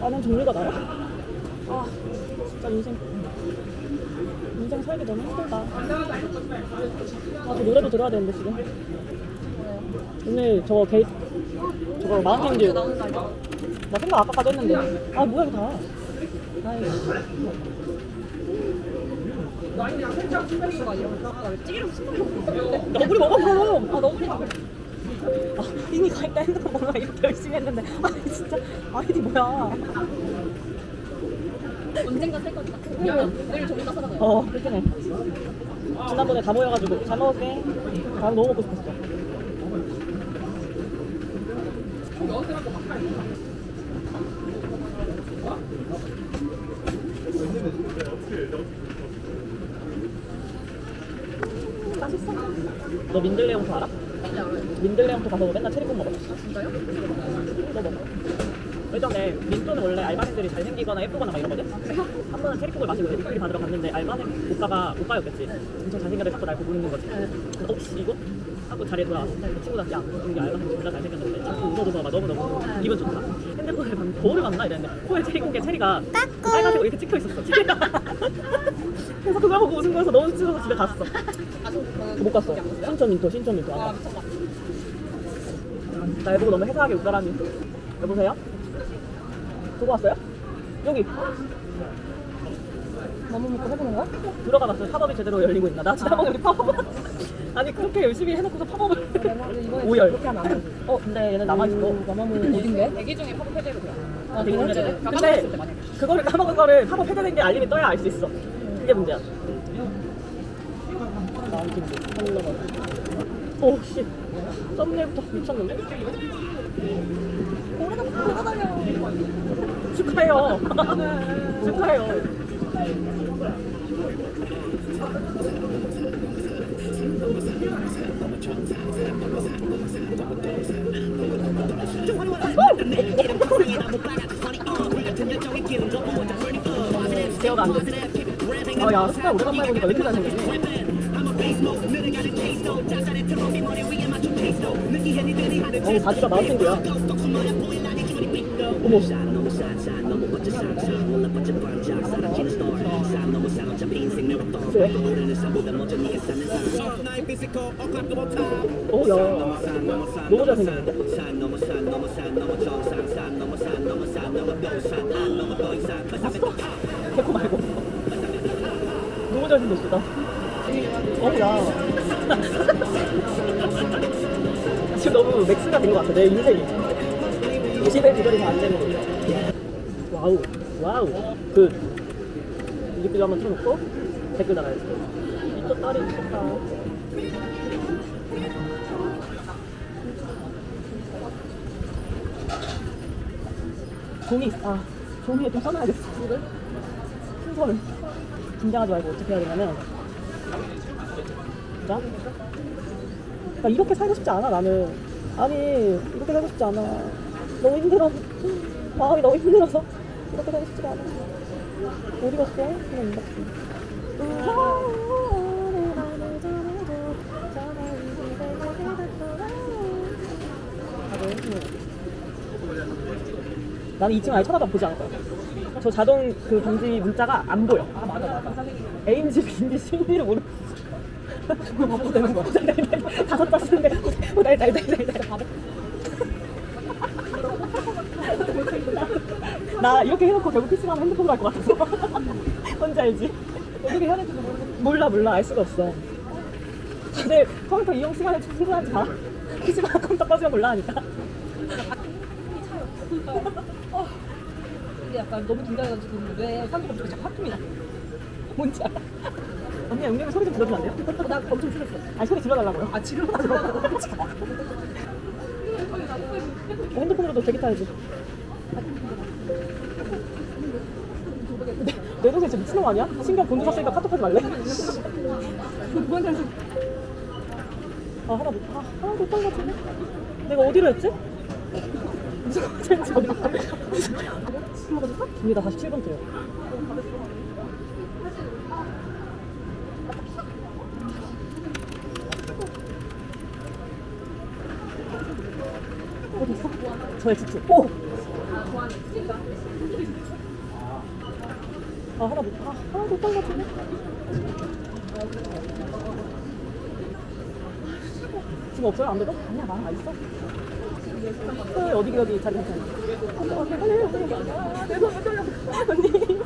아는 종류가 나요? 아 진짜 인생 인생 살기 너무 힘들다. 아저 노래도 들어야 되는데 지금. 오늘 저거 게이 저거 마흔님들 나 생각 아까까지 했는데 아 뭐야 이거 다. 아이씨. 너구리 먹어 그럼. 아 너구리. 아 이미 가있다 핸드폰 번호가 이렇게 열심히 했는데 아 진짜 아이디 뭐야. 언젠가 쓸 거다. 내일 좀 이따 사다가. 어 그렇긴 해. 지난번에 다 모여가지고 잘 먹을게. 밥 너무 먹고 싶었어. 너 민들레옹토 알아? 민들레옹토 가서 맨날 체리국 먹었어. 진짜요? 너 먹어. 예전에 민토는 원래 알바생들이 잘생기거나 예쁘거나 막 이러거든? 한 번은 체리국을 마시고 데뷔풀이 받으러 갔는데 알바생 오빠가 오빠였겠지. 엄청 잘생겼는데 자꾸 날 보고 있는 거지. 그래서 어? 이거? 하고 자리에 돌아왔어. 그 친구가 야 여기 알바생 진짜 잘생겼는데 자꾸 웃어줘서 막 너무너무 기분 좋다. 핸드폰을 봤는데 거울을 봤나 이랬는데 코에 체리국에 체리가 빨간색으로 이렇게 찍혀 있었어. 체리가. 그래서 그걸 보고 웃은 거여서 너무 찍어서 집에 갔어. 못 갔어. 신촌 민토, 신촌 민토. 아. 날 보고 너무 해사하게 웃더라니. 여보세요? 두고 왔어요? 여기 너무 먹고 해보는 거야? 들어가 봤어요. 팝업이 제대로 열리고 있나? 나 지난번에 우리 팝업 아니 그렇게 열심히 해놓고서 팝업을 오열. 그렇게 하면 안 돼. 어 근데 얘는 남아 있어. 마마무 어딘데? 대기 중에 팝업 해제로 돼. 아, 되게 문제네. 근데 근데 그거를 까먹은 거를 팝업 해제된 게 알림이 떠야 알 수 있어. 그게 문제야. 나한테 팔로가. 오 씨. 썸네일부터 미쳤는데? 오래도 돌아다녀. 축하해요. 축하해요. 제어가 안 돼. 아, 야, 스타 오래간만에 보니까 왜 이렇게 잘생겼네. 어, 바지가 마운틴이야. 어머. 그래? 어, 야. 너무 잘생겼는데? 개코 말고. 너무 잘생겼어, 나. 어, 야. 지금 너무 맥스가 된 것 같아, 내 인생이. 집에 조절이 잘 안 되는 거. 와우, 와우. 그, 뮤직비디오 한번 틀어놓고 댓글 달아야지. 이쪽 딸이 미쳤다. 종이, 아, 종이에 좀 써놔야겠어. 이걸? 순서를. 긴장하지 말고 어떻게 해야 되냐면. 자. 나 이렇게 살고 싶지 않아, 나는. 아니, 이렇게 살고 싶지 않아. 너무 힘들어. 마음이 너무 힘들어서. 이렇게 살고 싶지 않아. 어디 갔어? 그냥 인박지. 나는 2층 아예 쳐다봐 보지 않을 거야. 저 자동 그 방지 문자가 안 보여. 아 맞아 맞아. 에임즈 빈디 심리를 모르. 다섯 자스인데 날날날날날 바보. 나 이렇게 해놓고 결국 PC방 핸드폰으로 할 것 같아서. 뭔지 알지? 어떻게 해야 될지 모르겠어. 몰라 몰라 알 수가 없어. 다들 컴퓨터 이용 시간에 충분하지 마. PC방 컴퓨터 꺼지면 몰라 하니까. 근데 약간 너무 긴장해가지고 왜 산소가 갑자기 하품이 나. 뭔지 알아? 언니 음료에 소리 좀 들어주면 안 돼요? 어, 나 엄청 줄였어. 아니 소리 질러달라고요. 아 지금 핸드폰으로도 대기 타야지. 내, 내 동생 지금 미친놈 아니야? 신경 곤두 샀으니까 카톡 하지 말래? 사실 아 하나 못, 아, 하나 못한 것 같은데? 내가 어디로 했지? 무슨 컨텐츠 어디로 했지? 이게 다 47번째요. 저의 주축. 오! 아, 하나 못, 아, 하나 못한것 같은데? 지금 없어요? 안 돼도? 아니야, 나 있어. 그 어디 어디 자리 괜찮아. 아, 괜찮아요. 아, 내 손을 떨려. 언니.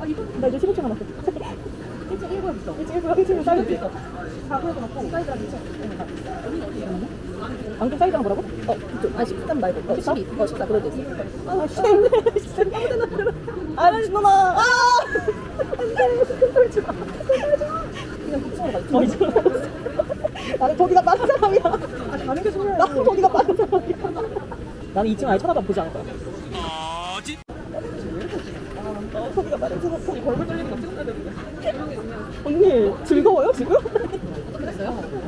아, 이거 나 이제 15초 남았어. 1층 1부 있어. 1층 1부 1층 사이즈 있어. 4부에도 맞고 사이즈랑 2층. 안경 사이즈가 뭐라고? 어, 이쪽. 아, 13 말고. 어, 12. 어, 14. 그래도 있어. 아, 씨. 아무 데나 들어. 아, 신놈아. 아! 안 돼. 떨지 마. 떨지 마. 그냥 2층으로 가. 어, 2층으로 나는 거기가 빠른 사람이야. 아, 가는 게 중요해. 나는 거기가 빠른 사람이야. 나는 2층 아예 쳐다봐 보지 않을 거야. 어, 거기가 빠른 사람. 거기 걸물 돌리는 거 찍어야 되는데. 언니, 즐거워요, 지금? 했어 했어 했어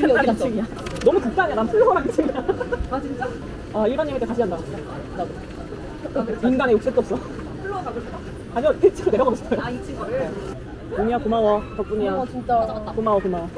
둘째 딸이 2층이야. 너무 극단이야. 난 플로어랑 2층이야. 아 진짜? 아, 일반인일 때 다시 한다. 나도. 인간의 욕심도 없어. 플로어 가고 싶어? 아니요, 1층으로 내려가고 싶어요. 아이 친구를 용이야, 고마워. 덕분이야. 어 진짜 고마워, 고마워.